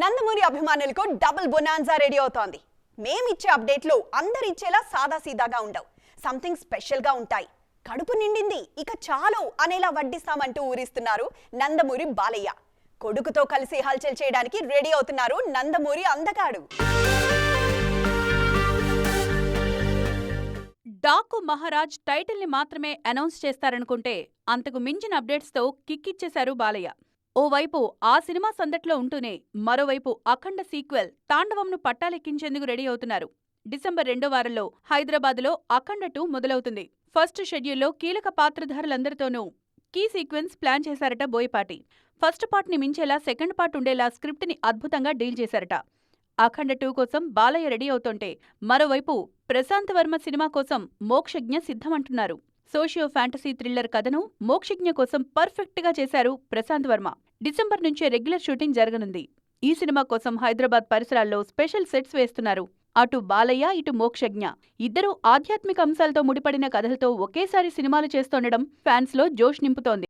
నందమూరి అభిమానులకు double bonanza ready అవుతోంది. మేమిచ్చే అప్డేట్లు అందరిచ్చేలా సాదాసీదాగా ఉండవు. సంథింగ్ స్పెషల్గా ఉంటాయి. కడుపు నిండింది ఇక చాలు అనేలా వడ్డిస్తామంటూ ఊరిస్తున్నారు నందమూరి బాలయ్య. కొడుకుతో కలిసి హల్చల్ చేయడానికి రెడీ అవుతున్నారు నందమూరి అందగాడు. డాకు మహారాజ్ టైటిల్ని మాత్రమే అనౌన్స్ చేస్తారనుకుంటే అంతకు మించిన అప్డేట్స్తో కిక్కిచ్చేశారు బాలయ్య. ఓవైపు ఆ సినిమా సందట్లో ఉంటూనే మరోవైపు అఖండ సీక్వెల్ తాండవంను పట్టాలెక్కించేందుకు రెడీ అవుతున్నారు. డిసెంబర్ రెండో వారంలో హైదరాబాద్లో అఖండ టూ మొదలవుతుంది. ఫస్ట్ షెడ్యూల్లో కీలక పాత్రధారులందరితోనూ కీ సీక్వెన్స్ ప్లాన్ చేశారట బోయపాటి. ఫస్ట్ పార్ట్ని మించేలా సెకండ్ పార్ట్ ఉండేలా స్క్రిప్ట్ని అద్భుతంగా డీల్ చేశారట. అఖండ టూ కోసం బాలయ్య రెడీ అవుతుంటే మరోవైపు ప్రశాంత్ వర్మ సినిమా కోసం మోక్షజ్ఞ సిద్ధమంటున్నారు. సోషియో ఫ్యాంటసీ థ్రిల్లర్ కథను మోక్షజ్ఞ కోసం పర్ఫెక్ట్గా చేశారు ప్రశాంత్ వర్మ. డిసెంబర్ నుంచే రెగ్యులర్ షూటింగ్ జరగనుంది. ఈ సినిమా కోసం హైదరాబాద్ పరిసరాల్లో స్పెషల్ సెట్స్ వేస్తున్నారు. అటు బాలయ్య ఇటు మోక్షజ్ఞ. ఇద్దరూ ఆధ్యాత్మిక అంశాలతో ముడిపడిన కథలతో ఒకేసారి సినిమాలు చేస్తుండడం ఫ్యాన్స్లో జోష్ నింపుతోంది.